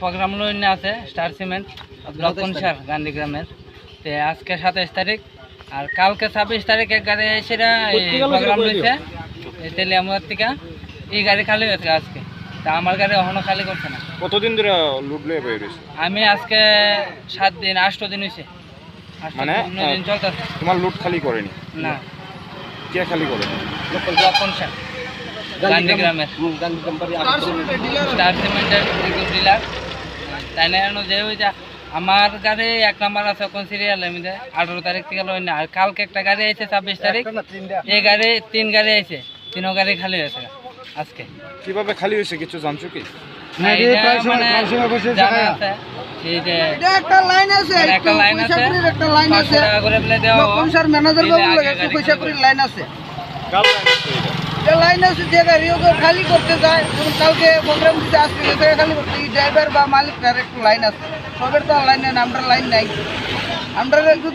Programme লইনে আছে star cement লক্ষণ সার গান্ধী গ্রামের। তে আজকে সাতাইশ তারিখ আর কালকে ছাব্বিশ তারিখ এক গাড়ি সেটা প্রোগ্রাম লইছে তেলিয়ামুয়ার থেকে। এই গাড়ি খালি হয়েছে আজকে। তা আমার গাড়ি এখনও খালি করছে না। কতদিন ধরে লুট লয়ে বের আমি আজকে সাত দিন আষ্ট দিন হয়েছে মানে, তোমার লুট খালি করেনি? না। কে খালি করে লক্ষণ সার গান্ধী গ্রামের। স্টার সিমেন্টের ডিলার তাই না যে ওই যে আমার গাড়ি এক নাম্বার আছে কোন সিরিয়াল এমনিতে আঠারো তারিখ থেকে লই না আর কালকে একটা গাড়ি আছে ছাব্বিশ তারিখ। এই গাড়ি তিন গাড়ি আছে তিনও গাড়ি খালি হয়েছে আজকে। কীভাবে খালি হয়েছে কিছু জানছো কি? মানে একটা লাইন আছে মানে একটা লাইন আছে একটা লাইন দেওয়া ম্যানেজার বাবু করে লাইন আছে। লাইন আছে। যে লাইন আছে যে গাড়ি খালি করতে যায় যেমন কালকে প্রোগ্রাম দিতে আসবে খালি করতে ড্রাইভার বা মালিক তার লাইন আছে সবের তো লাইন নেই আমরা লাইন নাই আমরা যদি